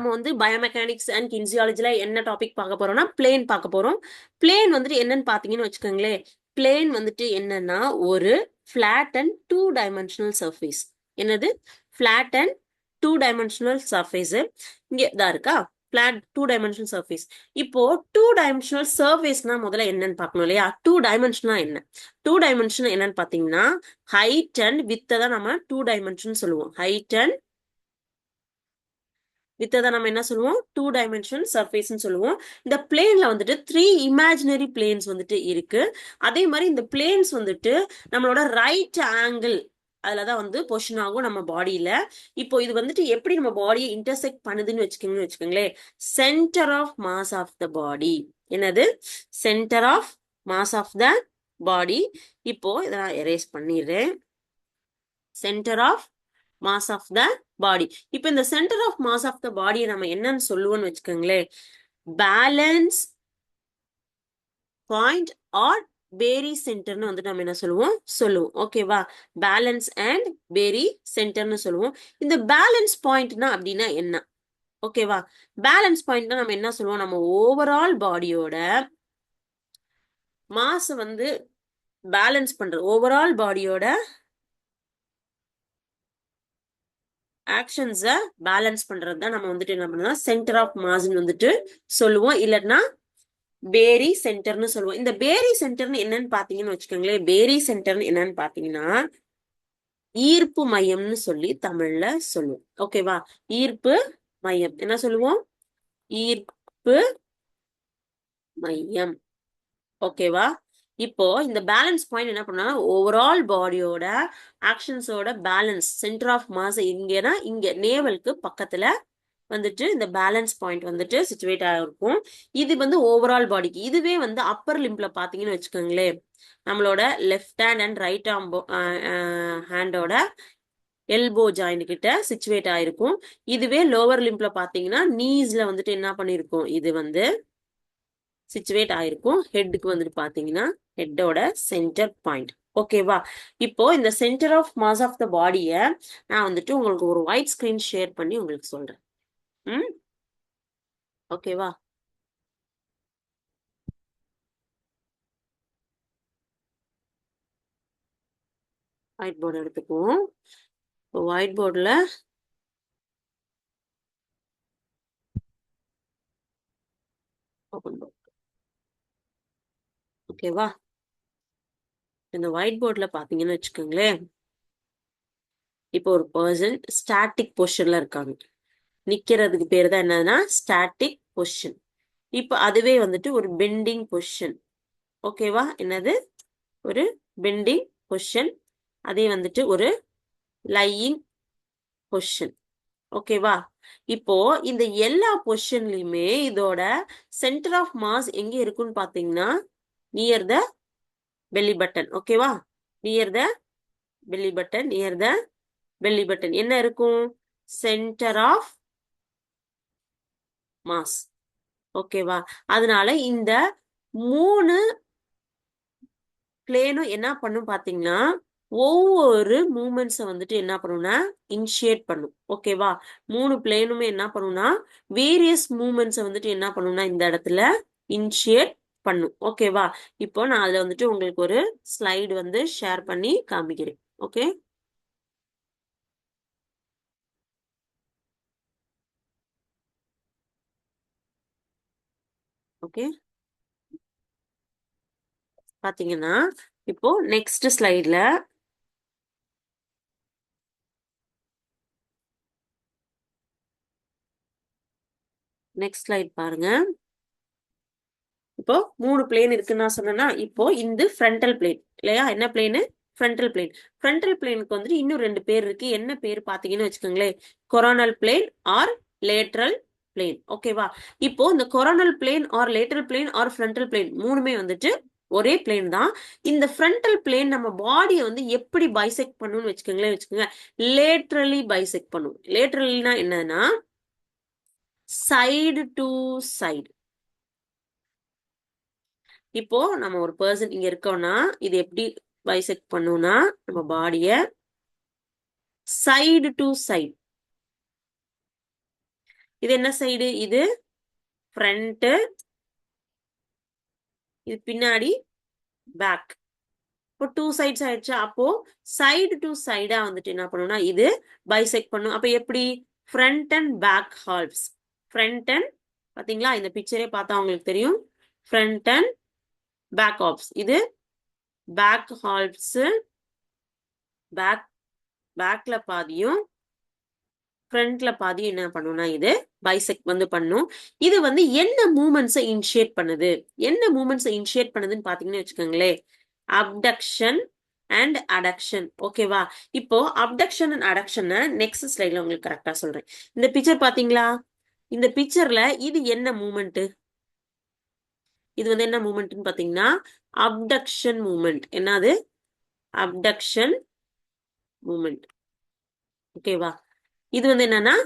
நம்ம வந்து biomechanics and கின்சியாலஜில என்ன டாபிக் பார்க்க போறோம்னா பிளேன் பார்க்க போறோம். பிளேன் வந்துட்டு என்னன்னு பாத்தீங்கன்னு வச்சுக்கோங்களேன். பிளேன் வந்துட்டு என்னன்னா ஒரு flat and two dimensional surface என்னது? Flat and two dimensional surface இங்கே இதா இருக்கா? பிளாட் டூ டைமென்ஷனல் சர்ஃபேஸ் இப்போ டூ டைமென்ஷனல் சர்ஃபேஸ்னா முதல்ல என்னன்னு பார்க்கணும் இல்லையா? டூ டைமென்ஷனா என்ன? டூ டைமென்ஷன் என்னன்னு பாத்தீங்கன்னா ஹைட் அண்ட் வித்தை தான் நம்ம டூ டைமென்ஷன் சொல்லுவோம். ஹைட் அண்ட் வித்தை தான் நம்ம என்ன சொல்லுவோம்? டூ டைமென்ஷன் சர்ஃபேஸ்ன்னு சொல்லுவோம். இந்த பிளேன்ல வந்துட்டு த்ரீ இமேஜினரி பிளேன்ஸ் வந்துட்டு இருக்கு. அதே மாதிரி இந்த பிளேன்ஸ் வந்துட்டு நம்மளோட ரைட் ஆங்கிள் அதில் தான் வந்து பொஷன் ஆகும் நம்ம பாடியில் இப்போ இது வந்துட்டு எப்படி நம்ம பாடியை இன்டர்செக்ட் பண்ணுதுன்னு வச்சுக்கோங்கன்னு வச்சுக்கோங்களேன். Centre of mass of the body என்னது? Centre of mass of the body இப்போ இதை நான் எரேஸ் பண்ணிடுறேன். Centre of mass of the body இப்போ இந்த centre of mass of the பாடியை நம்ம என்னன்னு சொல்லுவோம்னு வச்சுக்கோங்களேன். பேலன்ஸ் பாயிண்ட் ஆர் பேரி சென்டர்னு வந்து நம்ம என்ன சொல்லுவோம்? சொல்லுவோம். ஓகேவா பேலன்ஸ் அண்ட் பேரி சென்டர்னு சொல்லுவோம். இந்த பேலன்ஸ் பாயிண்ட்னா அப்படின்னா என்ன? ஓகேவா பேலன்ஸ் பாயிண்ட்னா நம்ம என்ன சொல்லுவோம்? நம்ம ஓவரால் பாடியோட மாஸ் வந்து பேலன்ஸ் பண்றது ஓவரால் பாடியோட ஆக்ஷன்ஸை பேலன்ஸ் பண்றது தான் நம்ம வந்துட்டு என்ன பண்ணலாம் சென்டர் ஆஃப் மாஸ்ன்னு வந்துட்டு சொல்லுவோம். இல்லைன்னா பேரி சென்டர்னு சொல்லுவோம். இந்த பேரி சென்டர்னு என்னன்னு பாத்தீங்கன்னு வச்சுக்கோங்களேன். பேரி சென்டர்னு என்னன்னு பாத்தீங்கன்னா ஈர்ப்பு மையம்னு சொல்லி தமிழ்ல சொல்லுவோம். ஓகேவா ஈர்ப்பு மையம். என்ன சொல்லுவோம்? ஈர்ப்பு மையம். ஓகேவா இப்போ இந்த பேலன்ஸ் பாயிண்ட் என்ன பண்ணா ஓவரால் பாடியோட ஆக்ஷன்ஸோட பேலன்ஸ் சென்டர் ஆஃப் மாஸ் இங்கன்னா இங்க நேவலுக்கு பக்கத்துல வந்துட்டு இந்த பேலன்ஸ் பாயிண்ட் வந்துட்டு சுச்சுவேட் ஆகிருக்கும் இது வந்து ஓவரால் பாடிக்கு இதுவே வந்து அப்பர் லிம்ப்ல பாத்தீங்கன்னு வச்சுக்கோங்களேன். நம்மளோட left hand and right arm ஹேண்டோட எல்போ ஜாயிண்ட் கிட்ட சிச்சுவேட் ஆயிருக்கும். இதுவே லோவர் லிம்ப்ல பாத்தீங்கன்னா நீஸ்ல வந்துட்டு என்ன பண்ணிருக்கும் இது வந்து சிச்சுவேட் ஆயிருக்கும். ஹெட்டுக்கு வந்துட்டு பாத்தீங்கன்னா ஹெட்டோட சென்டர் பாயிண்ட் ஓகேவா இப்போ இந்த centre of mass of the பாடிய நான் வந்துட்டு உங்களுக்கு ஒரு ஒயிட் ஸ்கிரீன் ஷேர் பண்ணி உங்களுக்கு சொல்றேன். ம்? ஓகேவா ஒயிட் போர்டு எடுத்துக்குவோம். ஒயிட் போர்டில் ஓப்பன் போர்ட் ஓகேவா? இந்த ஒயிட் போர்டில் பார்த்தீங்கன்னு வச்சுக்கோங்களேன். இப்போ ஒரு பர்சன் ஸ்டாட்டிக் பொசிஷன்ல இருக்காங்க. நிக்கிறதுக்கு பேர் தான் என்னதுன்னா ஸ்டாட்டிக் பொசிஷன் இப்போ அதுவே வந்துட்டு ஒரு பெண்டிங் பொசிஷன் ஓகேவா? என்னது? ஒரு பெண்டிங் பொசிஷன் அதே வந்துட்டு ஒரு லையிங் பொசிஷன் ஓகேவா? இப்போ இந்த எல்லா பொசிஷன்லயுமே இதோட சென்டர் ஆஃப் மாஸ் எங்க இருக்குன்னு பாத்தீங்கன்னா நியர் த பெல்லி பட்டன் ஓகேவா near the belly button near the belly button என்ன இருக்கும்? சென்டர் ஆஃப் மாஸ் ஓகேவா அதனால இந்த மூணு பிளேனும் என்ன பண்ணும் பாத்தீங்கன்னா ஒவ்வொரு மூமெண்ட்ஸை வந்துட்டு என்ன பண்ணும்னா இனிஷியேட் பண்ணும். ஓகேவா மூணு பிளேனுமே என்ன பண்ணும்னா வேரியஸ் மூமெண்ட்ஸை வந்துட்டு என்ன பண்ணும்னா இந்த இடத்துல இனிஷியேட் பண்ணும். ஓகேவா இப்போ நான் அதில் வந்துட்டு உங்களுக்கு ஒரு ஸ்லைடு வந்து ஷேர் பண்ணி காமிக்கிறேன். ஓகே ஓகே பாத்தீங்கன்னா இப்போ நெக்ஸ்ட் ஸ்லைட்ல நெக்ஸ்ட் ஸ்லைட் பாருங்க. இப்போ மூணு பிளேன் இருக்குன்னு நான் சொன்னேன்னா இப்போ இந்த ஃப்ரண்டல் பிளேன் இல்லையா? என்ன பிளேனு ஃப்ரண்டல் பிளேன் ஃப்ரண்டல் பிளேனுக்கு வந்துட்டு இன்னும் ரெண்டு பேர் இருக்கு. என்ன பேர் பாத்தீங்கன்னு வச்சுக்கோங்களேன். Coronal plane or lateral plane ஓகேவா இப்போ இந்த coronal plane or lateral plane or frontal plane மூணுமே வந்துட்டு ஒரே பிளேன் தான். இந்த ஃப்ரண்டல் பிளேன் நம்ம பாடியை வந்து எப்படி பைசெக்ட் பண்ணணும்னு வச்சுக்கோங்களேன். வச்சுக்கோங்க. லேட்ரலி பைசெக்ட் பண்ணும். லேட்ரலினா என்னன்னா சைடு டு சைடு இப்போ நம்ம ஒரு பர்சன் இங்க இருக்கோம்னா இது எப்படி பைசெக்ட் பண்ணும்னா நம்ம பாடிய சைடு டு சைடு இது என்ன சைடு இது ஃப்ரண்ட் இது பின்னாடி பேக் இப்போ டூ சைட்ஸ் ஆயிடுச்சு. அப்போ சைடு டு சைடா வந்துட்டு என்ன பண்ணும்னா இது பைசெக்ட் பண்ணும். அப்போ எப்படி? Front and back halves front and பாத்தீங்களா? இந்த பிக்சரே பார்த்தா உங்களுக்கு தெரியும். ஃப்ரண்ட் அண்ட் பேக் ஆப்ஸ் இது பேக் ஹால்ப்ஸ் பேக் பேக்ல பாதியும் ஃப்ரண்ட்ல பாதியும் என்ன பண்ணும்னா இது பைசெக் வந்து பண்ணும். இது வந்து என்ன மூமெண்ட்ஸை இனிஷியேட் பண்ணுது? என்ன மூமெண்ட்ஸை இனிஷியேட் பண்ணுதுன்னு பாத்தீங்கன்னு வச்சுக்கோங்களேன். அப்டக்ஷன் அண்ட் அடக்ஷன் ஓகேவா இப்போ அப்டக்ஷன் அண்ட் அடக்ஷன் நெக்ஸ்ட் ஸ்லைட்ல உங்களுக்கு கரெக்டா சொல்றேன். இந்த பிக்சர் பாத்தீங்களா? இந்த பிக்சர்ல இது என்ன மூமெண்ட் இது வந்து என்ன மூமெண்ட்னு பார்த்தீங்கன்னா அப்டக்ஷன் மூமெண்ட். என்னது? Abduction moment. ஓகேவா இது வந்து என்னன்னா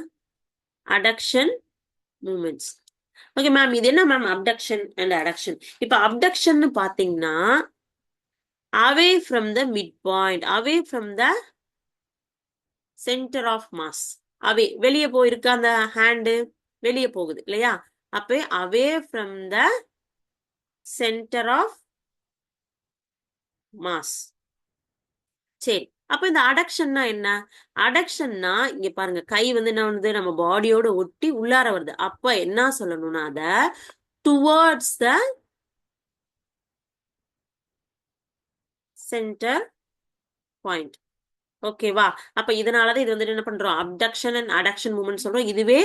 அடக்ஷன் மூமெண்ட்ஸ் ஓகே மேம் இது என்ன மேம் அப்டக்ஷன் அண்ட் அடக்ஷன் இப்போ அப்டக்ஷன் பார்த்தீங்கன்னா away from the mid point away from the center of mass away வெளியே போயிருக்கு அந்த ஹேண்டு வெளியே போகுது இல்லையா? அப்போ away from the center of mass சரி அப்ப இந்த அடக்ஷன்னா என்ன? அடக்ஷன்னா இங்க பாருங்க கை வந்து என்ன பண்ணுது? நம்ம பாடியோட ஒட்டி உள்ளார வருது. அப்ப என்ன சொல்லணும்னா அத டுவர்ட்ஸ் த சென்டர் பாயிண்ட் ஓகேவா அப்ப இதனாலதான் இது வந்துட்டு என்ன பண்றோம்? அப்டக்ஷன் அண்ட் அடக்ஷன் மூமெண்ட் சொல்றோம். இதுவே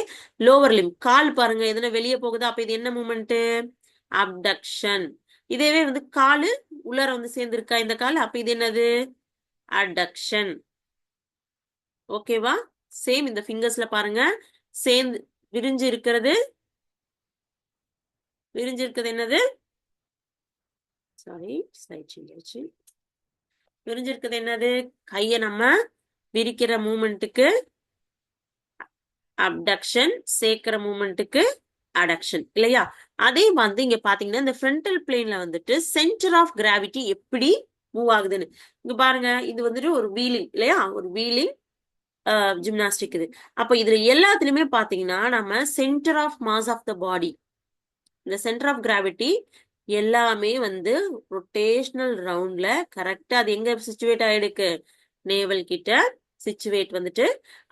லோவர் லிம் கால் பாருங்க எதுனா வெளியே போகுது? அப்ப இது என்ன மூமெண்ட் அப்டக்ஷன் இதேவே வந்து காலு உள்ளார வந்து சேர்ந்திருக்கா இந்த கால்? அப்ப இது என்னது? அடக்ஷன் ஓகேவா சேம் இந்த ஃபிங்கர்ஸ்ல பாருங்க. சேர்ந்து விரிஞ்சு இருக்கிறது. விரிஞ்சு இருக்கிறது என்னது? சாரி ஸ்லைட் சேஞ்ச் விரிஞ்சு இருக்கிறது என்னது? கையை நம்ம விரிக்கிற மூமெண்ட்டுக்கு அப்டக்ஷன் சேர்க்கிற மூமெண்ட்டுக்கு அடக்ஷன் இல்லையா? அதே வந்து இங்க பாத்தீங்கன்னா இந்த ஃப்ரண்டல் பிளேன்ல வந்துட்டு சென்டர் ஆஃப் கிராவிட்டி எப்படி மூவ் ஆகுதுன்னு. இங்க பாருங்க இது வந்துட்டு ஒரு வீலிங் இல்லையா? ஒரு வீலிங் ஜிம்னாஸ்டிக் இது. அப்ப இதுல எல்லாத்துலயுமே பாத்தீங்கன்னா நம்ம center of mass of the body இந்த சென்டர் ஆஃப் கிராவிட்டி எல்லாமே வந்து ரொட்டேஷனல் ரவுண்ட்ல கரெக்டா அது எங்க சிச்சுவேட் ஆயிருக்கு? நேவல் கிட்ட சிச்சுவேட் வந்துட்டு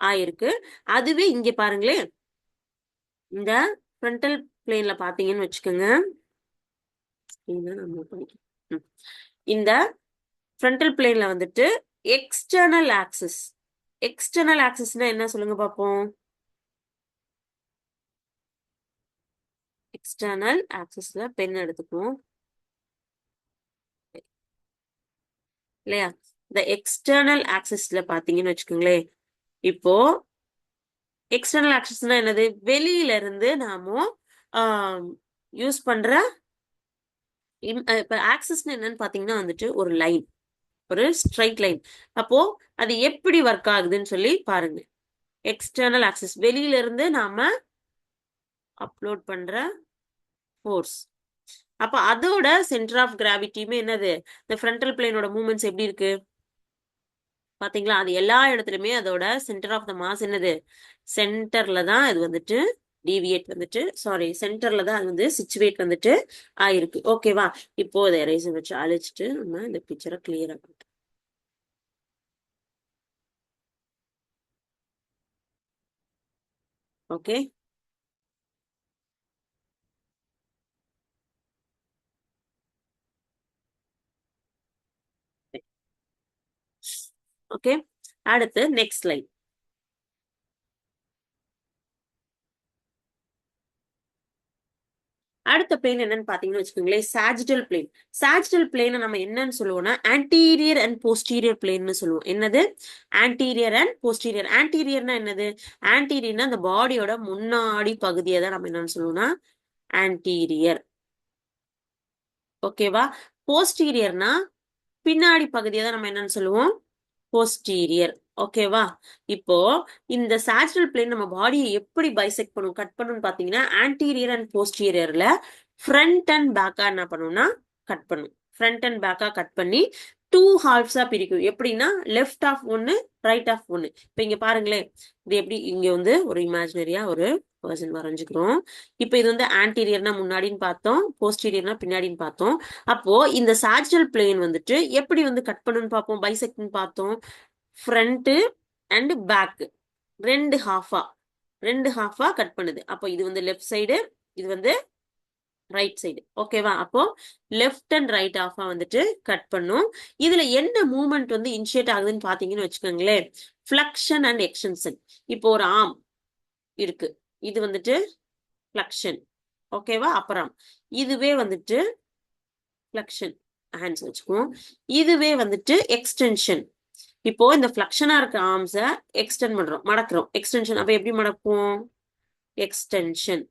ஆயிருக்கு. அதுவே இங்க பாருங்களேன் இந்த ஃப்ரண்டல் பிளேன்ல பாத்தீங்கன்னு வச்சுக்கோங்க. இந்த ஃப்ரண்டல் பிளேன்ல வந்துட்டு எக்ஸ்டர்னல் ஆக்சிஸ் எக்ஸ்டர்னல் ஆக்சிஸ்னா என்ன சொல்லுங்க பார்ப்போம். எக்ஸ்டர்னல் ஆக்சிஸ்ல பென் எடுத்துக்குவோம். இல்லையா? இந்த எக்ஸ்டர்னல் ஆக்சிஸ்ல பாத்தீங்கன்னு வச்சுக்கோங்களேன். இப்போ எக்ஸ்டர்னல் ஆக்சஸ்னா என்னது? வெளியில இருந்து நாம யூஸ் பண்ற இப்ப ஆக்சிஸ்னு என்னன்னு பாத்தீங்கன்னா வந்துட்டு ஒரு லைன் ஒரு ஸ்ட்ரைட் லைன் அப்போ அது எப்படி ஒர்க் ஆகுதுன்னு சொல்லி பாருங்க. எக்ஸ்டர்னல் ஆக்சஸ் வெளியில இருந்து நாம அப்லோட் பண்ற ஃபோர்ஸ் அப்ப அதோட சென்டர் ஆஃப் கிராவிட்டியுமே என்னது? இந்த ஃப்ரண்டல் பிளேனோட மூமெண்ட்ஸ் எப்படி இருக்கு? பாத்தீங்களா? அது எல்லா இடத்துலயுமே அதோட சென்டர் ஆஃப் த மாஸ் என்னது? சென்டர்ல தான் இது வந்துட்டு டிவியேட் வந்துட்டு சாரி சென்டர்ல தான் அது வந்து சிச்சுவேட் வந்துட்டு ஆயிருக்கு. ஓகேவா இப்போ இதை எரேசர் வச்சு அழிச்சிட்டு நம்ம இந்த பிக்சரை கிளியர் ஆகிட்டோம் ஓகே ஓகே? அடுத்து நெக்ஸ்ட் லைன் அடுத்த பிளேன் என்னன்னு பாத்தீங்கன்னு வச்சுக்கோங்களேன் சாஜிட்டல் பிளேன் சாஜிட்டல் பிளேனை நம்ம என்னன்னு சொல்லுவோம்னா ஆன்டீரியர் அண்ட் போஸ்டீரியர் பிளேன்னு சொல்லுவோம். என்னது? ஆன்டீரியர் அண்ட் போஸ்டீரியர் ஆன்டீரியர்னா என்னது? ஆன்டீரியர்னா அந்த பாடியோட முன்னாடி பகுதியை தான் நம்ம என்னன்னு சொல்லுவோம்னா ஆன்டீரியர் ஓகேவா? போஸ்டீரியர்னா பின்னாடி பகுதியை தான் நம்ம என்னன்னு சொல்லுவோம் போஸ்டீரியர் ஓகேவா இப்போ இந்த சாச்சுரல் பிளேன் நம்ம பாடியை எப்படி பைசெக்ட் பண்ணும் கட் பண்ணும் பாத்தீங்கன்னா ஆன்டீரியர் அண்ட் போஸ்டீரியர்ல ஃப்ரண்ட் அண்ட் பேக்கா என்ன பண்ணும்னா கட் பண்ணும். ஃப்ரண்ட் அண்ட் பேக்கா கட் பண்ணி டூ ஹால்ஃப்ஸா பிரிக்கும். எப்படின்னா லெஃப்ட் ஆஃப் ஒன்னு ரைட் ஆஃப் ஒன்னு இப்ப இங்க பாருங்களேன். இது எப்படி இங்க வந்து ஒரு இமேஜினரியா ஒரு பர்சன் வரைஞ்சுக்கிறோம். இப்ப இது வந்து ஆன்டீரியர்னா முன்னாடின்னு பார்த்தோம் போஸ்டீரியர்னா பின்னாடின்னு பார்த்தோம். அப்போ இந்த சாஜிட்டல் பிளேன் வந்துட்டு எப்படி வந்து கட் பண்ணுன்னு பார்ப்போம்? பைசெக்ட்னு பார்த்தோம். ஃப்ரண்ட்டு அண்ட் பேக்கு ரெண்டு ஹாஃபா ரெண்டு ஹாஃபா கட் பண்ணுது. அப்போ இது வந்து லெஃப்ட் சைடு இது வந்து ரைட் சைடு ஓகேவா அப்போ லெஃப்ட் அண்ட் ரைட் ஆஃபா வந்துட்டு கட் பண்ணும். இதுல என்ன மூமெண்ட் வந்து இனிஷியேட் ஆகுதுன்னு பாத்தீங்கன்னு வச்சுக்கோங்களேன். ஃபிளக்ஷன் அண்ட் எக்ஸ்டென்ஷன் இப்போ ஒரு ஆம் இருக்கு. இது வந்துட்டு ஃபிளக்ஷன் ஓகேவா அப்புறம் இதுவே வந்துட்டு ஃபிளக்ஷன் ஹேண்ட்ஸ் வச்சுக்குவோம். இதுவே வந்துட்டு எக்ஸ்டென்ஷன் இப்போ இந்த ஃபிளக்ஷனா இருக்க ஆர்ம்ஸை எக்ஸ்டென்ட் பண்றோம். மடக்குறோம். எக்ஸ்டென்ஷன் அப்ப எப்படி மடக்குவோம்? எக்ஸ்டென்ஷன்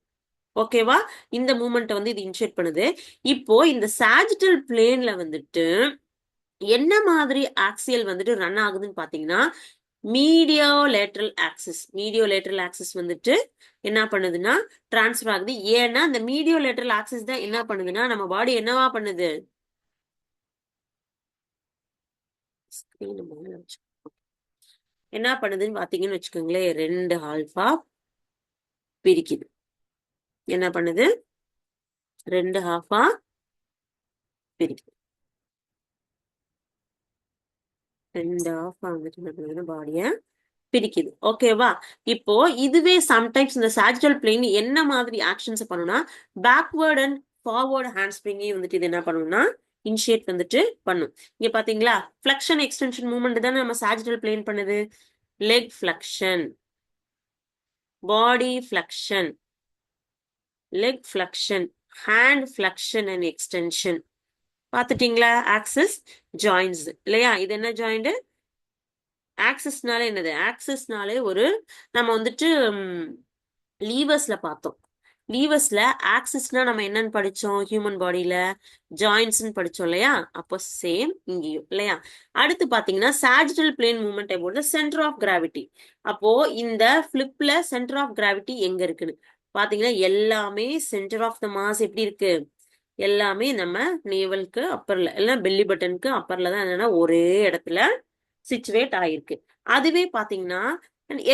ஓகேவா இந்த மூமெண்ட்டை வந்து இது இனிஷியேட் பண்ணுது. இப்போ இந்த சாஜிட்டல் பிளேன்ல வந்துட்டு என்ன மாதிரி ஆக்சியல் வந்துட்டு ரன் ஆகுதுன்னு பாத்தீங்கன்னா medio lateral axis medio lateral axis வந்துட்டு என்ன பண்ணுதுன்னா டிரான்ஸ்ஃபர் ஆகுது. ஏன்னா இந்த மீடியோ லேட்ரல் ஆக்சிஸ் தான் என்ன பண்ணுதுன்னா நம்ம பாடி என்னவா பண்ணுது? என்ன பண்ணுதுன்னு பாத்தீங்கன்னு வச்சுக்கோங்களேன் ரெண்டு ஆல்பா பிரிக்குது. என்ன பண்ணுது? ரெண்டு ஹாஃபா பிரிக்குது. ரெண்டு ஹாஃபா வந்துட்டு என்ன பண்ணுது பாடிய பிரிக்குது. ஓகேவா இப்போ இதுவே சம்டைம்ஸ் இந்த சாஜிட்டல் பிளேன் என்ன மாதிரி ஆக்ஷன்ஸ் பண்ணும்னா பேக்வேர்ட் அண்ட் ஃபார்வர்ட் ஹேண்ட் ஸ்ப்ரிங்கையும் வந்துட்டு இது என்ன பண்ணும்னா இனிஷியேட் வந்துட்டு பண்ணும். இங்க பாத்தீங்களா? ஃபிளக்ஷன் எக்ஸ்டென்ஷன் மூவ்மெண்ட் தானே நம்ம சாஜிட்டல் பிளேன் பண்ணுது? Leg flexion body flexion leg flexion hand flexion and extension பார்த்துட்டீங்களா? Access joints இல்லையா? இது என்ன ஜாயிண்ட் ஆக்சஸ்னாலே என்னது? ஆக்சஸ்னாலே ஒரு நம்ம வந்துட்டு லீவர்ஸ்ல பார்த்தோம். லீவர்ஸ்ல ஆக்சிஸ்னா நம்ம என்னன்னு படிச்சோம்? ஹியூமன் பாடியில ஜாயின்ஸ்னு படிச்சோம் இல்லையா? அப்போ சேம் இங்கேயும் இல்லையா? அடுத்து பாத்தீங்கன்னா சாஜிட்டல் பிளேன் மூவ்மெண்ட் எப்போது சென்டர் ஆஃப் கிராவிட்டி அப்போ இந்த ஃபிளிப்ல சென்டர் ஆஃப் கிராவிட்டி எங்க இருக்குன்னு? பாத்தீங்கன்னா எல்லாமே சென்டர் ஆஃப் த மாஸ் எப்படி இருக்கு? எல்லாமே நம்ம நேவலுக்கு அப்பர்ல எல்லாம் பெல்லி பட்டனுக்கு அப்பர்ல தான் என்னன்னா ஒரே இடத்துல சிச்சுவேட் ஆயிருக்கு. அதுவே பாத்தீங்கன்னா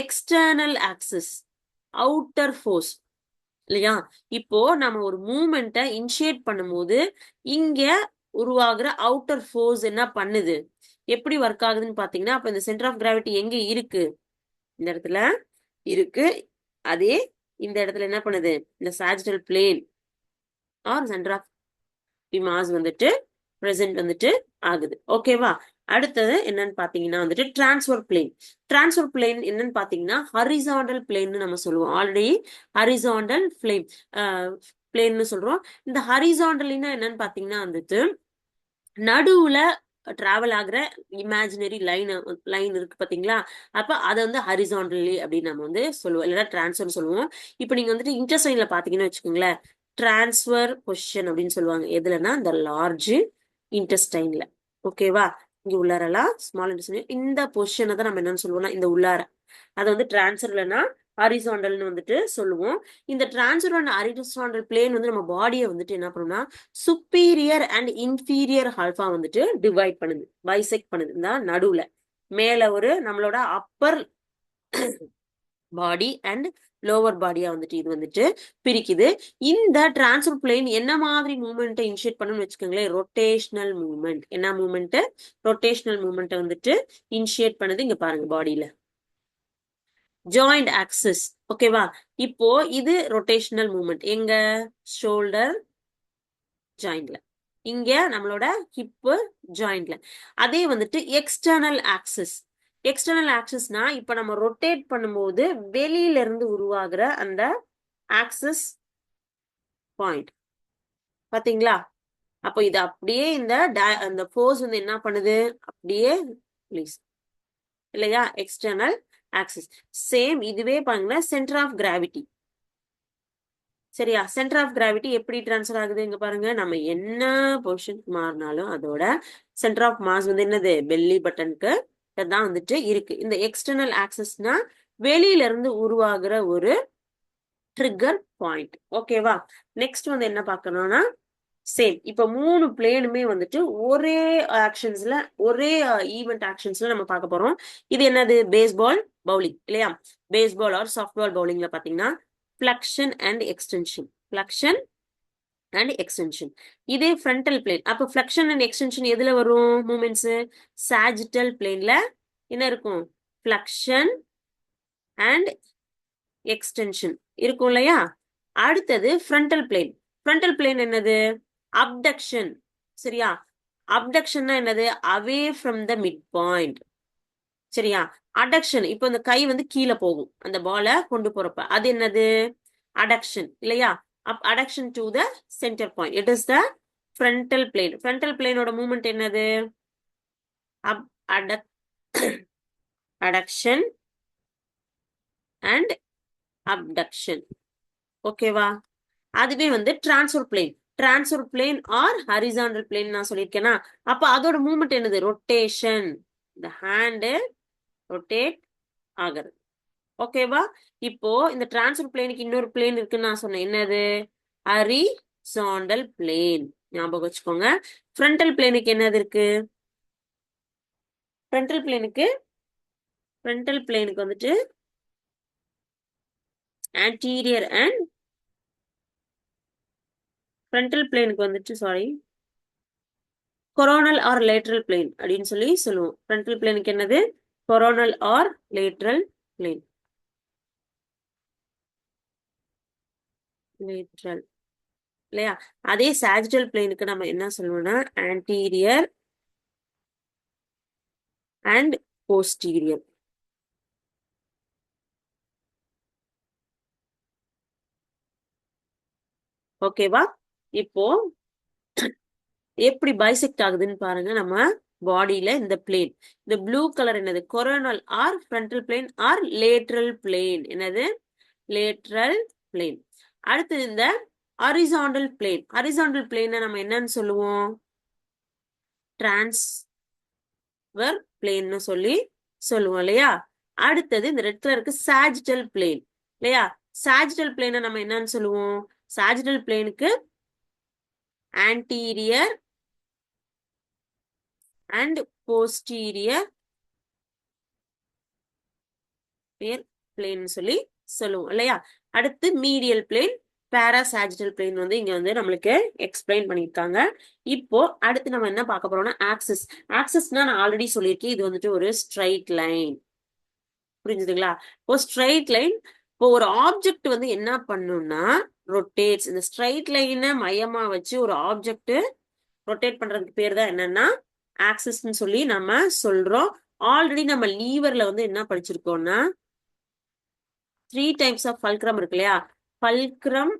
எக்ஸ்டர்னல் ஆக்சிஸ் அவுட்டர் ஃபோர்ஸ் இல்லையா? இப்போ நம்ம ஒரு மூமெண்ட்டை இனிஷியேட் பண்ணும்போது இங்க உருவாகிற அவுட்டர் ஃபோர்ஸ் என்ன பண்ணுது? எப்படி ஒர்க் ஆகுதுன்னு பாத்தீங்கன்னா அப்ப இந்த சென்டர் ஆஃப் கிராவிட்டி எங்க இருக்கு? இந்த இடத்துல இருக்கு. அதே இந்த இடத்துல என்ன பண்ணுது? இந்த sagittal plane or center of mass வந்துட்டு ப்ரெசென்ட் வந்துட்டு ஆகுது. ஓகேவா அடுத்தது என்னன்னு பாத்தீங்கன்னா வந்துட்டு டிரான்ஸ்ஃபர் பிளேன் டிரான்ஸ்ஃபர் பிளேன் என்னன்னு பாத்தீங்கன்னா ஹரிசாண்டல் பிளேன்னு நம்ம சொல்லுவோம். ஆல்ரெடி ஹரிசாண்டல் பிளேன் பிளேன்னு சொல்றோம். இந்த ஹரிசாண்டல்னா என்னன்னு பாத்தீங்கன்னா வந்துட்டு நடுவுல டிராவல் ஆகிற இமேஜினரி லைன் லைன் இருக்கு பார்த்தீங்களா? அப்போ அதை வந்து ஹரிசான்டலி அப்படின்னு நம்ம வந்து சொல்லுவோம். இல்லைன்னா டிரான்ஸ்ஃபர் சொல்லுவோம். இப்போ நீங்கள் வந்துட்டு இன்டர்சைன்ல பார்த்தீங்கன்னு வச்சுக்கோங்களேன். டிரான்ஸ்ஃபர் பொசிஷன் அப்படின்னு சொல்லுவாங்க. எதுலன்னா இந்த லார்ஜ் இன்டெஸ்டைன்ல ஓகேவா இங்கே உள்ளாரெல்லாம் ஸ்மால் இன்டெஸ்டைன் இந்த பொசிஷனை தான் நம்ம என்னன்னு சொல்லுவோம்னா இந்த உள்ளார. அதை வந்து டிரான்ஸ்ஃபர் இல்லைன்னா ஹரிசாண்டல்னு வந்துட்டு சொல்லுவோம். இந்த டிரான்ஸ்ஃபர் அண்ட் ஹரிசாண்டல் பிளேன் வந்து நம்ம பாடியை வந்துட்டு என்ன பண்ணோம்னா சுப்பீரியர் அண்ட் இன்ஃபீரியர் ஹால்ஃபா வந்துட்டு டிவைட் பண்ணுது பைசெக்ட் பண்ணுது. இந்த நடுவுல. மேல ஒரு நம்மளோட அப்பர் பாடி அண்ட் லோவர் பாடியா வந்துட்டு இது வந்துட்டு பிரிக்குது. இந்த டிரான்ஸ்ஃபர் பிளேன் என்ன மாதிரி மூவ்மெண்ட்டை இனிஷியேட் பண்ணுன்னு வச்சுக்கோங்களேன் ரொட்டேஷனல் மூவ்மெண்ட் என்ன மூவ்மெண்ட் ரொட்டேஷனல் மூவ்மெண்ட்டை வந்துட்டு இனிஷியேட் பண்ணுது இங்க பாருங்க பாடியில ஜாயிண்ட் ஆக்சிஸ் ஓகேவா இப்போ இது ரொட்டேஷனல் மூமெண்ட் எங்க? ஷோல்டர் ஜாயிண்ட்ல இங்க நம்மளோட ஹிப்பு ஜாயிண்ட்ல அதே வந்துட்டு எக்ஸ்டர்னல் ஆக்சிஸ் எக்ஸ்டர்னல் ஆக்சிஸ்னா இப்ப நம்ம ரொட்டேட் பண்ணும்போது வெளியில இருந்து உருவாகிற அந்த ஆக்சிஸ் பாயிண்ட் பாத்தீங்களா? அப்போ இது அப்படியே இந்த அந்த ஃபோர்ஸ் வந்து என்ன பண்ணுது? அப்படியே ப்ளீஸ் இல்லையா? எக்ஸ்டர்னல் ஆக்சிஸ் சேம் இதுவே பாருங்க சென்டர் ஆஃப் கிராவிட்டி சரியா? சென்டர் ஆஃப் கிராவிட்டி எப்படி ட்ரான்ஸ்ஃபர் ஆகுது இங்க பாருங்க. நம்ம என்ன பொசிஷனுக்கு மாறினாலும் அதோட சென்டர் ஆஃப் மாஸ் வந்து என்னது? பெல்லி பட்டனுக்கு தான் வந்துட்டு இருக்கு. இந்த எக்ஸ்டர்னல் ஆக்சஸ்னா வெளியில இருந்து உருவாகிற ஒரு ட்ரிகர் பாயிண்ட் ஓகேவா நெக்ஸ்ட் வந்து என்ன பார்க்கணும்னா சேம் இப்ப மூணு பிளேனுமே வந்துட்டு ஒரே ஆக்ஷன்ஸ்ல ஒரே ஈவெண்ட் ஆக்ஷன்ஸ்ல நம்ம பார்க்க போறோம். இது என்னது? பேஸ்பால் பவுலிங் இல்லையா? பேஸ்பால் ஆர் சாஃப்ட்பால் பவுலிங்ல பாத்தீங்கன்னா flexion and extension flexion and extension இதே ஃப்ரண்டல் பிளேன் அப்போ ஃபிளக்ஷன் அண்ட் எக்ஸ்டென்ஷன் எதுல வரும்? மூமெண்ட்ஸ் சாஜிட்டல் பிளேன்ல என்ன இருக்கும்? ஃபிளக்ஷன் அண்ட் எக்ஸ்டென்ஷன் இருக்கும் இல்லையா? அடுத்தது ஃப்ரண்டல் பிளேன் ஃப்ரண்டல் பிளேன் என்னது? அப்டக்ஷன் சரியா? அப்டக்ஷன்னா என்னது? Away from the mid point சரியா? அடக்ஷன் இப்போ இந்த கை வந்து கீழே போகும். அந்த பாலை கொண்டு போறப்ப. அது என்னது? அடக்ஷன் இல்லையா? Ab adduction to the center point it is the frontal plane frontal பிளேனோட moment என்னது? Ab adduc adduction and abduction ஓகேவா அதுவே வந்து transfer plane transverse plane or horizontal plane நான் சொல்லியிருக்கேனா? அப்ப அதோட மூமெண்ட் என்னது? ரொட்டேஷன் இந்த ஹேண்டு ரொட்டேட் ஆகிறது. ஓகேவா இப்போ இந்த டிரான்ஸ்வர் பிளேனுக்கு இன்னொரு பிளேன் இருக்குன்னு நான் சொன்னேன். என்னது? ஹரிசாண்டல் பிளேன் ஞாபகம் வச்சுக்கோங்க. ஃப்ரண்டல் பிளேனுக்கு என்னது இருக்கு? ஃப்ரண்டல் பிளேனுக்கு ஃப்ரண்டல் பிளேனுக்கு வந்துட்டு ஆன்டீரியர் அண்ட் ஃப்ரண்டல் பிளேனுக்கு வந்துட்டு sorry coronal or lateral plane அப்படின்னு சொல்லி சொல்லுவோம். ஃப்ரண்டல் பிளேனுக்கு என்னது? Coronal or lateral plane lateral இல்லையா? அதே சாஜிட்டல் பிளேனுக்கு நம்ம என்ன சொல்லுவோம்னா ஆன்டீரியர் அண்ட் போஸ்டீரியர் ஓகேவா இப்போ எப்படி பைசெக்ட் ஆகுதுன்னு பாருங்க நம்ம பாடியில இந்த பிளேன் இந்த ப்ளூ கலர் என்னது? Coronal or frontal plane or lateral plane என்னது? லேட்ரல் பிளேன் அடுத்து இந்த ஹரிசாண்டல் பிளேன் ஹரிசாண்டல் பிளேனை நம்ம என்னன்னு சொல்லுவோம்? டிரான்ஸ்வர் பிளேன்னு சொல்லி சொல்லுவோம் இல்லையா? அடுத்தது இந்த ரெட் கலருக்கு சாஜிட்டல் பிளேன் இல்லையா? சாஜிட்டல் பிளேனை நம்ம என்னன்னு சொல்லுவோம்? சாஜிட்டல் பிளேனுக்கு anterior and posterior. பேர் பிளேன் சொல்லி சொல்லுவோம் இல்லையா? அடுத்து மீடியல் பிளேன் பேராசாஜிட்டல் பிளேன் வந்து இங்க வந்து நம்மளுக்கு எக்ஸ்பிளைன் பண்ணியிருக்காங்க. இப்போ அடுத்து நம்ம என்ன பார்க்க போறோம்னா ஆக்சிஸ் ஆக்சிஸ்னா நான் ஆல்ரெடி சொல்லியிருக்கேன் இது வந்துட்டு ஒரு ஸ்ட்ரைட் லைன் புரிஞ்சுதுங்களா? இப்போ ஸ்ட்ரைட் லைன் இப்போ ஒரு ஆப்ஜெக்ட் வந்து என்ன பண்ணும்னா ரொட்டேட்ஸ் இந்த ஸ்ட்ரைட் லைனை மையமா வச்சு ஒரு ஆப்ஜெக்ட் ரொட்டேட் பண்றதுக்கு பேர் தான் என்னன்னா ஆக்சிஸ்ன்னு சொல்லி நம்ம சொல்றோம். ஆல்ரெடி நம்ம லீவர்ல வந்து என்ன படிச்சிருக்கோம்னா த்ரீ டைப்ஸ் ஆஃப் பல்க்ரம் இருக்கு இல்லையா? ஃபல்க்ரம்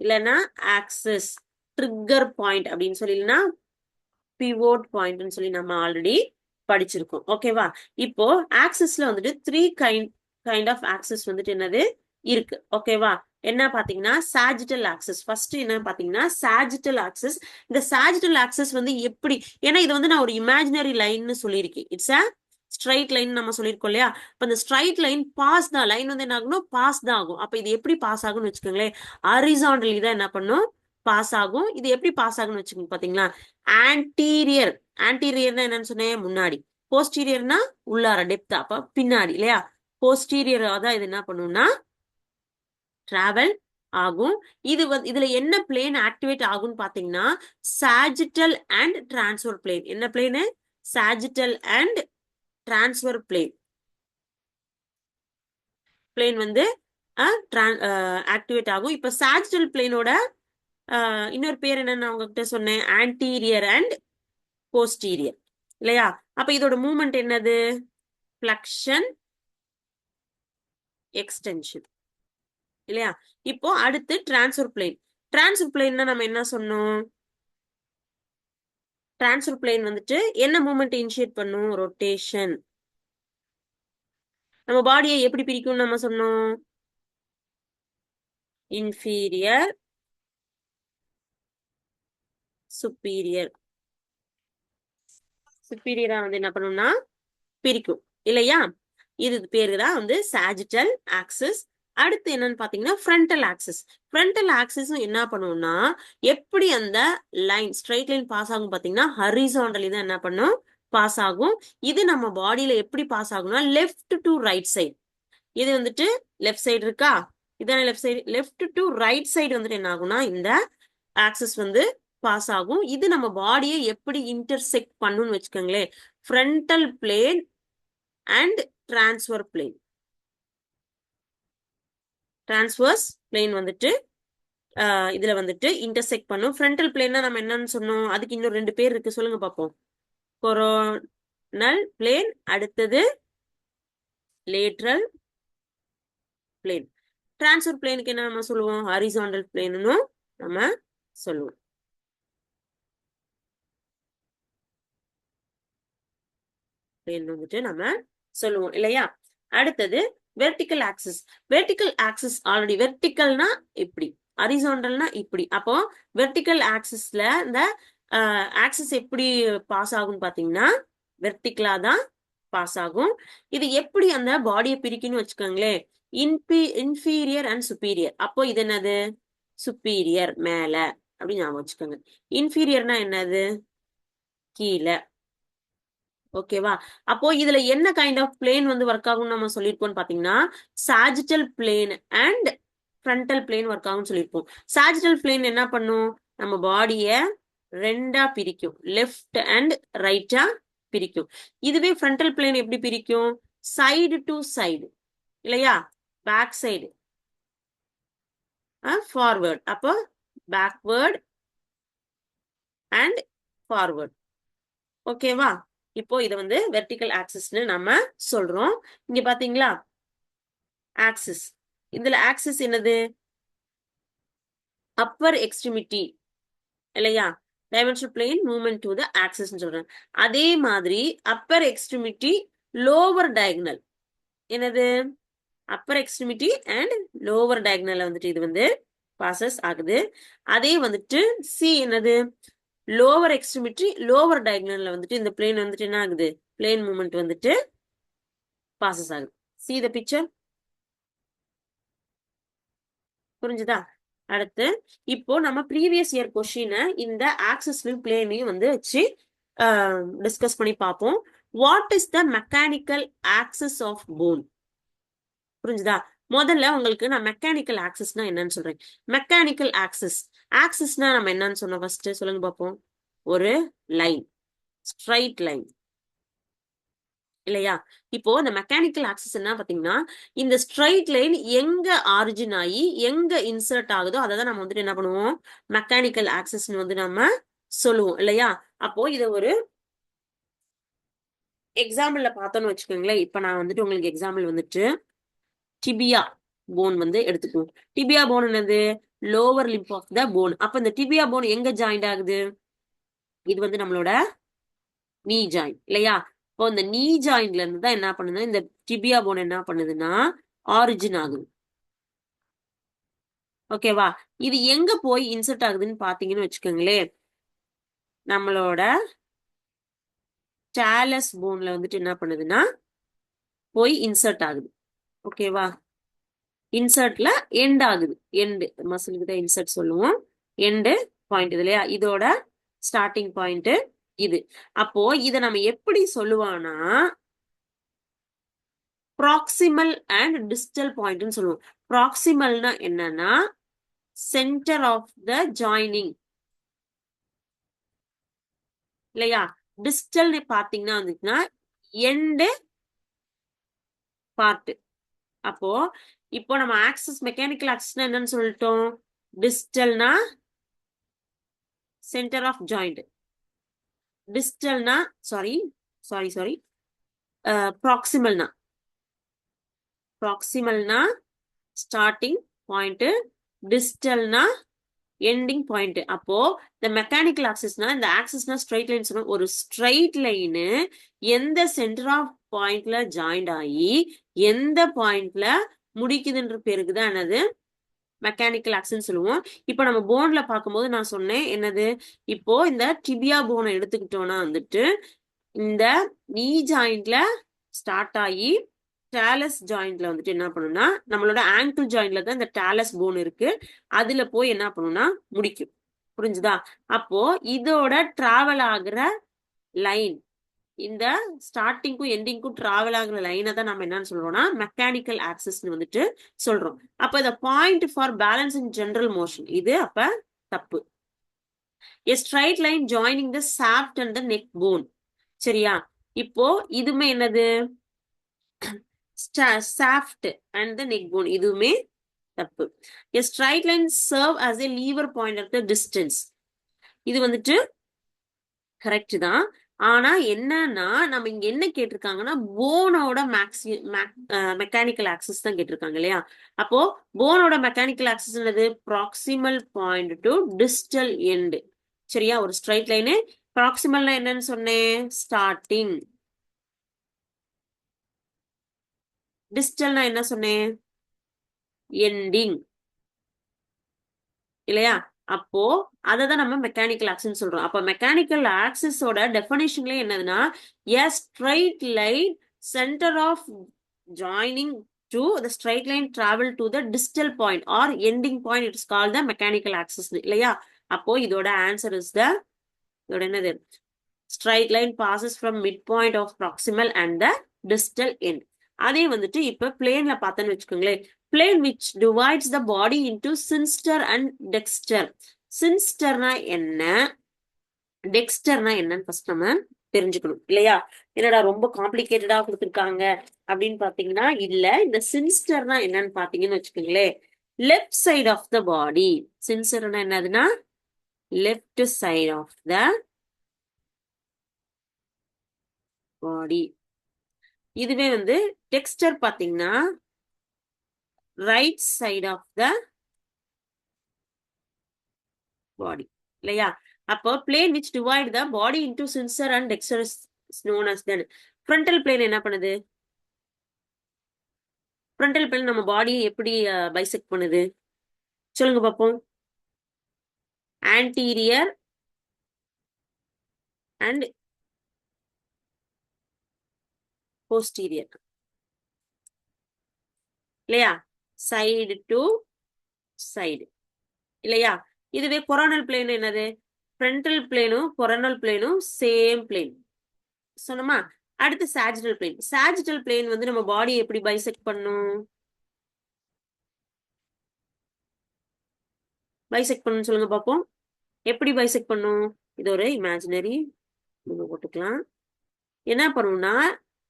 இல்லைன்னா ஆக்சிஸ் ட்ரிக்கர் பாயிண்ட் அப்படின்னு சொல்லி இல்லைன்னா பிவோட் பாயிண்ட்னு சொல்லி நம்ம ஆல்ரெடி படிச்சிருக்கோம். ஓகேவா இப்போ ஆக்சிஸ்ல வந்துட்டு three kind kind of axis வந்துட்டு என்னது? இருக்கு. ஓகேவா என்ன பாத்தீங்கன்னா சாஜிட்டல் ஆக்சஸ் ஃபர்ஸ்ட் என்ன பாத்தீங்கன்னா சாஜிட்டல் ஆக்சஸ் இந்த சாஜிட்டல் ஆக்சஸ் வந்து எப்படி? ஏன்னா இது வந்து நான் ஒரு இமேஜினரி லைன்னு சொல்லியிருக்கேன். இட்ஸ் அ ஸ்ட்ரைட் லைன் நம்ம சொல்லியிருக்கோம் இல்லையா? இப்போ இந்த ஸ்ட்ரைட் லைன் பாஸ் தான். லைன் வந்து என்ன ஆகணும் பாஸ் தான் ஆகும். அப்ப இது எப்படி பாஸ் ஆகும்னு வச்சுக்கோங்களேன். அரிசாண்டலி தான் என்ன பண்ணும்? பாஸ் ஆகும். இது எப்படி பாஸ் ஆகும்னு வச்சுக்கோங்க பாத்தீங்களா? ஆன்டீரியர் ஆன்டீரியர்னா என்னன்னு சொன்னேன் முன்னாடி. போஸ்டீரியர்னா உள்ளார டெப்த் அப்ப பின்னாடி இல்லையா? போஸ்டீரியரா தான் இது என்ன பண்ணும்னா டிராவல் ஆகும். இது வந்து இதுல என்ன பிளேன் ஆக்டிவேட் ஆகும்னு பாத்தீங்கன்னா சாஜிட்டல் அண்ட் டிரான்ஸ்ஃபர் பிளேன் என்ன plane sagittal and transfer plane plane வந்து ஆக்டிவேட் ஆகும். இப்போ சாஜிட்டல் பிளேனோட இன்னொரு பேர் என்னன்னு நான் உங்ககிட்ட சொன்னேன். ஆன்டீரியர் அண்ட் போஸ்டீரியர் இல்லையா? அப்ப இதோட மூமெண்ட் என்னது? பிளக்ஷன் எக்ஸ்டென்ஷன் இல்லையா? இப்போ அடுத்து டிரான்ஸ்ஃபர் பிளேன் டிரான்ஸ்ஃபர் பிளேன்னா நம்ம என்ன சொன்னோம்? டிரான்ஸ்ஃபர் பிளேன் வந்துட்டு என்ன மூமெண்ட் இனிஷியேட் பண்ணும்? ரொட்டேஷன் நம்ம பாடியை எப்படி பிரிக்கும் நம்ம சொன்னோம்? இன்ஃபீரியர் சுப்பீரியர் சுப்பீரியரா வந்து என்ன பண்ணும்னா பிரிக்கும். இல்லையா? இது பேரு தான் வந்து சாஜிட்டல் ஆக்சிஸ் அடுத்து என்னன்னு பாத்தீங்கன்னா ஃப்ரண்டல் ஆக்சிஸ் ஃப்ரண்டல் ஆக்சிஸும் என்ன பண்ணுவோம்னா எப்படி அந்த லைன் ஸ்ட்ரைட் லைன் பாஸ் ஆகும் பாத்தீங்கன்னா ஹரிசாண்டலி தான் என்ன பண்ணும்? பாஸ் ஆகும். இது நம்ம பாடியில எப்படி பாஸ் ஆகும்னா லெஃப்ட் டு ரைட் சைடு இது வந்துட்டு லெஃப்ட் சைடு இருக்கா? இதான left side left to right side வந்துட்டு என்ன ஆகும்னா இந்த ஆக்சஸ் வந்து பாஸ் ஆகும். இது நம்ம பாடியை எப்படி இன்டர்செக்ட் பண்ணுன்னு வச்சுக்கோங்களேன். Frontal plane and transfer plane transverse plane வந்துட்டு இதுல வந்துட்டு இன்டர்செக்ட் பண்ணும். ஃப்ரண்டல் பிளேன்னா நம்ம என்னன்னு சொன்னோம். அதுக்கு இன்னும் ரெண்டு பேர் இருக்கு. சொல்லுங்க பார்ப்போம் கொரோனல் பிளேன் அடுத்தது லேட்ரல் பிளேன் டிரான்ஸ்ஃபர் பிளேனுக்கு என்ன நம்ம சொல்லுவோம்? ஹாரிசாண்டல் பிளேனும் நம்ம சொல்லுவோம். பிளேன் வந்துட்டு நம்ம சொல்லுவோம். இல்லையா? அடுத்தது vertical axis vertical axis already வெர்டிக்கல்னா இப்படி. அரிசோண்டல்னா இப்படி. அப்போ வெர்டிக்கல் ஆக்சிஸ்ல இந்த ஆக்சிஸ் எப்படி பாஸ் ஆகும்னு பாத்தீங்கன்னா வெர்டிக்கலா தான் பாஸ் ஆகும். இது எப்படி அந்த பாடியை பிரிக்கணும்னு வச்சுக்கோங்களேன் இன்பி இன்ஃபீரியர் அண்ட் சுப்பீரியர் அப்போ இது என்னது? சுப்பீரியர் மேல. அப்படின்னு ஞாபகம் வச்சுக்கோங்க. இன்ஃபீரியர்னா என்னது? கீழே. ஓகேவா அப்போ இதுல என்ன கைண்ட் ஆஃப் பிளேன் வந்து ஒர்க் ஆகும்னு நம்ம சொல்லியிருப்போம்னு பாத்தீங்கன்னா sagittal plane and frontal plane work ஆகும்னு சொல்லியிருப்போம். சாஜிட்டல் பிளேன் என்ன பண்ணும்? நம்ம பாடிய ரெண்டா பிரிக்கும். லெஃப்ட் அண்ட் ரைட்டா பிரிக்கும். இதுவே ஃப்ரண்டல் பிளேன் எப்படி பிரிக்கும்? சைடு டு சைடு இல்லையா? பேக் சைடு ஃபார்வேர்ட் அப்போ பேக்வேர்ட் அண்ட் ஃபார்வேர்ட் ஓகேவா இப்போ இதை வந்து வெர்டிக்கல் ஆக்சிஸ்னு நம்ம சொல்றோம். இங்க பாத்தீங்களா? ஆக்சிஸ் இதுல ஆக்சிஸ் என்னது? அப்பர் எக்ஸ்ட்ரிமிட்டி இல்லையா? Dimension plane movement to the axis சொல்றேன் அதே மாதிரி அப்பர் எக்ஸ்ட்ரிமிட்டி லோவர் டயக்னல் என்னது? Upper extremity and lower diagonal வந்துட்டு இது வந்து பாசஸ் ஆகுது. அதே வந்துட்டு சி என்னது? லோவர் எக்ஸ்ட்ரிமிட்டி லோவர் டயக்னல்ல வந்துட்டு இந்த பிளேன் வந்துட்டு என்ன ஆகுது? பிளேன் மூமெண்ட் வந்துட்டு பாசஸ் ஆகுது. சி த பிக்சர் புரிஞ்சுதா? அடுத்து இப்போ நம்ம ப்ரீவியஸ் இயர் கொஷினை இந்த ஆக்சஸ்லையும் பிளேனையும் வந்து வச்சு டிஸ்கஸ் பண்ணி பார்ப்போம். What is the mechanical axis of bone புரிஞ்சுதா? முதல்ல உங்களுக்கு நான் மெக்கானிக்கல் ஆக்சஸ்னா என்னன்னு சொல்றேன். மெக்கானிக்கல் ஆக்சஸ் ஆக்சஸ்னா நம்ம என்னன்னு சொன்னோம் ஃபர்ஸ்ட் சொல்லுங்க பார்ப்போம் ஒரு லைன் ஸ்ட்ரைட் லைன் இல்லையா? இப்போ இந்த மெக்கானிக்கல் ஆக்சஸ் என்ன பாத்தீங்கன்னா இந்த ஸ்ட்ரைட் லைன் எங்க ஆரிஜின் ஆகி எங்க இன்சர்ட் ஆகுதோ அதை தான் நம்ம வந்துட்டு என்ன பண்ணுவோம்? மெக்கானிக்கல் ஆக்சஸ்னு வந்து நம்ம சொல்லுவோம். இல்லையா? அப்போ இதை ஒரு எக்ஸாம்பிள்ல பார்த்தோம்னு வச்சுக்கோங்களேன். இப்ப நான் வந்துட்டு உங்களுக்கு எக்ஸாம்பிள் வந்துட்டு டிபியா போன் வந்து எடுத்துக்குவோம். டிபியா போன் என்னது? Lower limb of the bone அப்ப இந்த டிபியா போன் எங்க ஜாயிண்ட் ஆகுது? இது வந்து நம்மளோட நீ ஜாயின் இல்லையா? இப்போ இந்த நீ ஜாயிண்ட்ல இருந்து தான் என்ன பண்ணுதுன்னா இந்த டிபியா போன் என்ன பண்ணுதுன்னா ஆரிஜின் ஆகுது. ஓகேவா இது எங்க போய் இன்சர்ட் ஆகுதுன்னு பாத்தீங்கன்னு வச்சுக்கோங்களேன். நம்மளோட டேலஸ் போன்ல வந்துட்டு என்ன பண்ணுதுன்னா போய் இன்சர்ட் ஆகுது. ஓகேவா இன்சர்ட்ல எண்ட் ஆகுது. எண்டு மசிலுக்கு தான் இன்சர்ட் சொல்லுவோம். எண்டு பாயிண்ட் இது இல்லையா? இதோட ஸ்டார்டிங் பாயிண்ட் இது. அப்போ இதை நம்ம எப்படி சொல்லுவானா ப்ராக்சிமல் அண்ட் டிஸ்டல் பாயிண்ட்னு சொல்லுவோம். ப்ராக்சிமல்னா என்னன்னா சென்டர் ஆஃப் த ஜாயினிங் இல்லையா? டிஸ்டல்னு பார்த்தீங்கன்னா வந்துச்சுன்னா எண்டு பார்ட்டு அப்போ இப்போ நம்ம ஆக்சஸ் மெக்கானிக்கல் ஆக்சஸ்னா என்னன்னு சொல்லிட்டோம்? டிஸ்டல்னா சென்டர் ஆஃப் ஜாயிண்ட் டிஸ்டல்னா சாரி சாரி சாரி ப்ராக்சிமல்னா ப்ராக்சிமல்னா ஸ்டார்டிங் பாயிண்ட் டிஸ்டல்னா எண்டிங் பாயிண்ட் அப்போ இந்த மெக்கானிக்கல் ஆக்சஸ்னா இந்த ஆக்சஸ்னா ஸ்ட்ரைட் லைன் சொன்னா ஒரு ஸ்ட்ரைட் லைனு எந்த சென்டர் ஆஃப் பாயிண்ட்ல ஜாயிண்ட் ஆகி எந்த பாயிண்ட்ல முடிக்குதுன்ற பேருக்கு தான் என்னது மெக்கானிக்கல் ஆக்சன் சொல்லுவோம். இப்போ நம்ம போன்ல பார்க்கும்போது நான் சொன்னேன் என்னது? இப்போ இந்த டிபியா போனை எடுத்துக்கிட்டோம்னா வந்துட்டு இந்த நீ ஜாயிண்ட்ல ஸ்டார்ட் ஆகி டேலஸ் ஜாயிண்ட்ல வந்துட்டு என்ன பண்ணும்னா நம்மளோட ஆங்கிள் ஜாயிண்ட்ல தான் இந்த டேலஸ் போன் இருக்கு. அதுல போய் என்ன பண்ணும்னா முடிக்கும். புரிஞ்சுதா? அப்போ இதோட டிராவல் ஆகுற லைன் இந்த ஸ்டார்டிங்க்கும் எண்டிங்க்கும் டிராவல் ஆகுற லைனை தான் நம்ம என்னன்னு சொல்றோம்னா மெக்கானிக்கல் ஆக்சஸ்னு வந்துட்டு சொல்றோம். அப்ப இந்த point for balance in general motion இது அப்ப தப்பு. A straight line joining the shaft and the neck bone சரியா? இப்போ இதுமே என்னது? Shaft and the neck bone இதுவுமே தப்பு. A straight line serve as a lever point at the distance இது வந்துட்டு கரெக்ட் தான். ஆனா என்னன்னா நம்ம இங்க என்ன கேட்டிருக்காங்கன்னா போனோட மேக்ஸி மெக்கானிக்கல் ஆக்சஸ் தான் கேட்டிருக்காங்க இல்லையா? அப்போ போனோட மெக்கானிக்கல் ஆக்சஸ் என்னது? Proximal point to distal end சரியா? ஒரு ஸ்ட்ரைட் லைனு ப்ராக்சிமல்னா என்னன்னு சொன்னேன்? ஸ்டார்டிங் டிஸ்டல்னா என்ன சொன்னேன்? எண்டிங் இல்லையா? அப்போ அதை தான் நம்ம மெக்கானிக்கல் ஆக்சன் சொல்றோம். அப்போ மெக்கானிக்கல் ஆக்சஸோட டெஃபனேஷன்ல என்னதுன்னா a straight line center of joining to the straight line travel to the distal point or ending point it's call the mechanical axis இல்லையா? அப்போ இதோட ஆன்சர் இஸ் த இதோட என்னது? Straight line passes from mid point of proximal and the distal end அதே வந்துட்டு இப்ப பிளேன்ல பார்த்தோன்னு வச்சுக்கோங்களேன். Plane which divides the body into sinister and dexter சின்ஸ்டர்னா என்ன? டெக்ஸ்டர்னா என்னன்னு ஃபர்ஸ்ட் நம்ம தெரிஞ்சுக்கணும் இல்லையா? என்னடா ரொம்ப காம்ப்ளிகேட்டடா கொடுத்துருக்காங்க அப்படின்னு பாத்தீங்கன்னா இல்ல இந்த சின்ஸ்டர்னா என்னன்னு பாத்தீங்கன்னு வச்சுக்கோங்களேன். Left side of the body சின்ஸ்டர்னா என்னதுன்னா? Left side of the body இதுவே வந்து டெக்ஸ்டர் பாத்தீங்கன்னா right side of the body இல்லையா? அப்போ plane which divide the body into sinister and dexter known as then frontal plane என்ன பண்ணுது? ஃப்ரண்டல் பிளேன் நம்ம பாடியை எப்படி பைசெக்ட் பண்ணுது? சொல்லுங்க பார்ப்போம் ஆன்டீரியர் அண்ட் போஸ்டீரியர் இல்லையா? சைடு டு சைடு இல்லையா? இதுவே கொரோனல் பிளேன் என்னது? ஃப்ரண்டல் பிளேனும் கொரோனல் பிளேனும் சேம் பிளேன் சொன்னோமா? அடுத்து சாஜிட்டல் பிளேன் சாஜிட்டல் பிளேன் வந்து நம்ம பாடி எப்படி பைசெக்ட் பண்ணும்? பைசெக்ட் பண்ணணும் சொல்லுங்க பார்ப்போம் எப்படி பைசெக்ட் பண்ணும்? இது ஒரு இமேஜினரி போட்டுக்கலாம். என்ன பண்ணுவோம்னா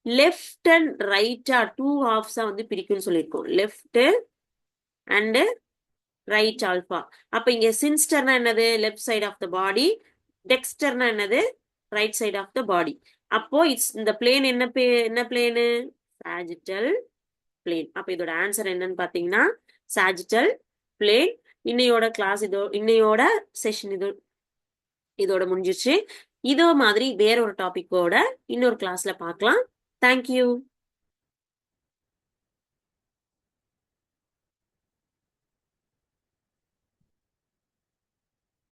லெஃப்ட் அண்ட் ரைட்டா டூ ஹாஃப்ஸா வந்து பிரிக்கும்னு சொல்லியிருக்கோம். லெஃப்ட் அண்டு ரைட் ஆல்ஃபா அப்ப இங்க சின்ஸ்டர்னா என்னது? Left side of the body டெக்ஸ்டர்னா என்னது? Right side of the body அப்போ இட்ஸ் இந்த பிளேன் என்ன பே என்ன பிளேனு சாஜிட்டல் பிளேன் அப்ப இதோட ஆன்சர் என்னன்னு பாத்தீங்கன்னா சாஜிட்டல் பிளேன் இன்னையோட கிளாஸ் இதோ இன்னையோட செஷன் இதோ இதோட முடிஞ்சிச்சு இதோ மாதிரி வேற ஒரு டாபிக்கோட இன்னொரு கிளாஸ்ல பார்க்கலாம். Thank you.